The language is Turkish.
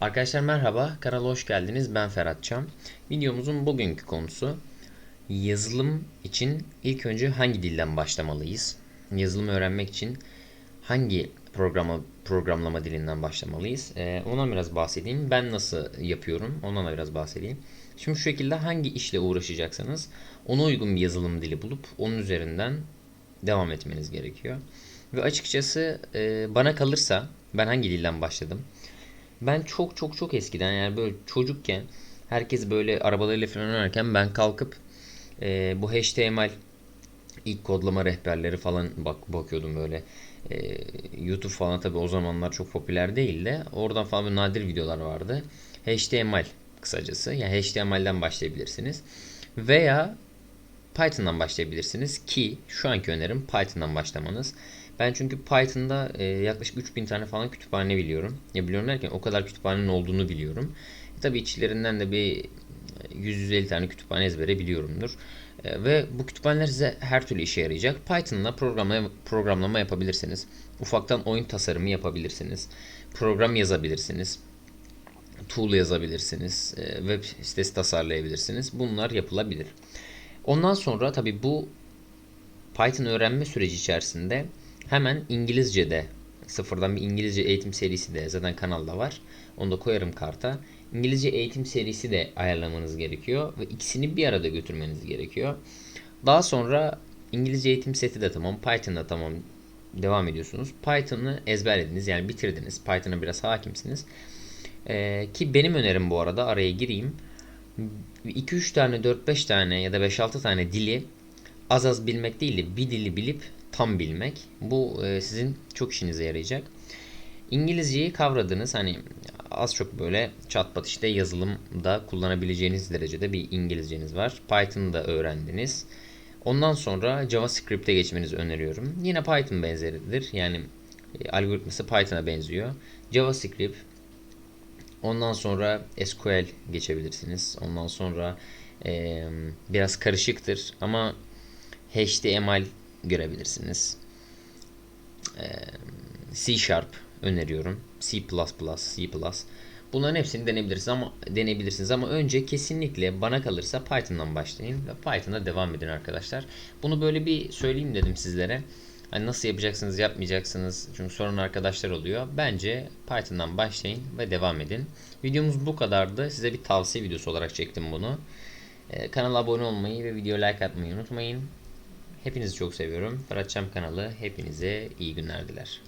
Arkadaşlar merhaba, kanala hoş geldiniz. Ben Ferhat Çam. Videomuzun bugünkü konusu yazılım için ilk önce hangi dilden başlamalıyız? Yazılım öğrenmek için hangi programa programlama dilinden başlamalıyız? Ee, ondan biraz bahsedeyim. Ben nasıl yapıyorum? Ondan da biraz bahsedeyim. Şimdi şu şekilde hangi işle uğraşacaksanız ona uygun bir yazılım dili bulup onun üzerinden devam etmeniz gerekiyor. Ve açıkçası e, bana kalırsa ben hangi dilden başladım? Ben çok çok çok eskiden yani böyle çocukken herkes böyle arabalarıyla falan oynarken ben kalkıp e, bu HTML ilk kodlama rehberleri falan bak bakıyordum böyle. E, YouTube falan tabi o zamanlar çok popüler değil de oradan falan böyle nadir videolar vardı. HTML kısacası yani HTML'den başlayabilirsiniz. Veya Python'dan başlayabilirsiniz ki şu anki önerim Python'dan başlamanız. Ben çünkü Python'da e, yaklaşık 3000 tane falan kütüphane biliyorum. Ya biliyorum derken o kadar kütüphanenin olduğunu biliyorum. E, tabii içlerinden de bir 100-150 tane kütüphane ezbere biliyorumdur. E, ve bu kütüphaneler size her türlü işe yarayacak. Python'la programlama, programlama yapabilirsiniz. Ufaktan oyun tasarımı yapabilirsiniz. Program yazabilirsiniz. Tool yazabilirsiniz. E, web sitesi tasarlayabilirsiniz. Bunlar yapılabilir. Ondan sonra tabii bu Python öğrenme süreci içerisinde hemen İngilizce'de sıfırdan bir İngilizce eğitim serisi de zaten kanalda var. Onu da koyarım karta. İngilizce eğitim serisi de ayarlamanız gerekiyor ve ikisini bir arada götürmeniz gerekiyor. Daha sonra İngilizce eğitim seti de tamam, Python'da tamam devam ediyorsunuz. Python'ı ezberlediniz yani bitirdiniz. Python'a biraz hakimsiniz. Ee, ki benim önerim bu arada araya gireyim. 2-3 tane, 4-5 tane ya da 5-6 tane dili az az bilmek değil de bir dili bilip tam bilmek. Bu e, sizin çok işinize yarayacak. İngilizceyi kavradınız. Hani az çok böyle çatpat işte yazılımda kullanabileceğiniz derecede bir İngilizceniz var. Python'ı da öğrendiniz. Ondan sonra JavaScript'e geçmenizi öneriyorum. Yine Python benzeridir. Yani e, algoritması Python'a benziyor. JavaScript, Ondan sonra SQL geçebilirsiniz. Ondan sonra e, biraz karışıktır ama HTML görebilirsiniz. C Sharp öneriyorum. C++, C++. Bunların hepsini deneyebilirsiniz ama deneyebilirsiniz ama önce kesinlikle bana kalırsa Python'dan başlayın ve Python'a devam edin arkadaşlar. Bunu böyle bir söyleyeyim dedim sizlere. Hani nasıl yapacaksınız, yapmayacaksınız. Çünkü sorun arkadaşlar oluyor. Bence Python'dan başlayın ve devam edin. Videomuz bu kadardı. Size bir tavsiye videosu olarak çektim bunu. Ee, kanala abone olmayı ve video like atmayı unutmayın. Hepinizi çok seviyorum. Ferhat Çam kanalı hepinize iyi günler diler.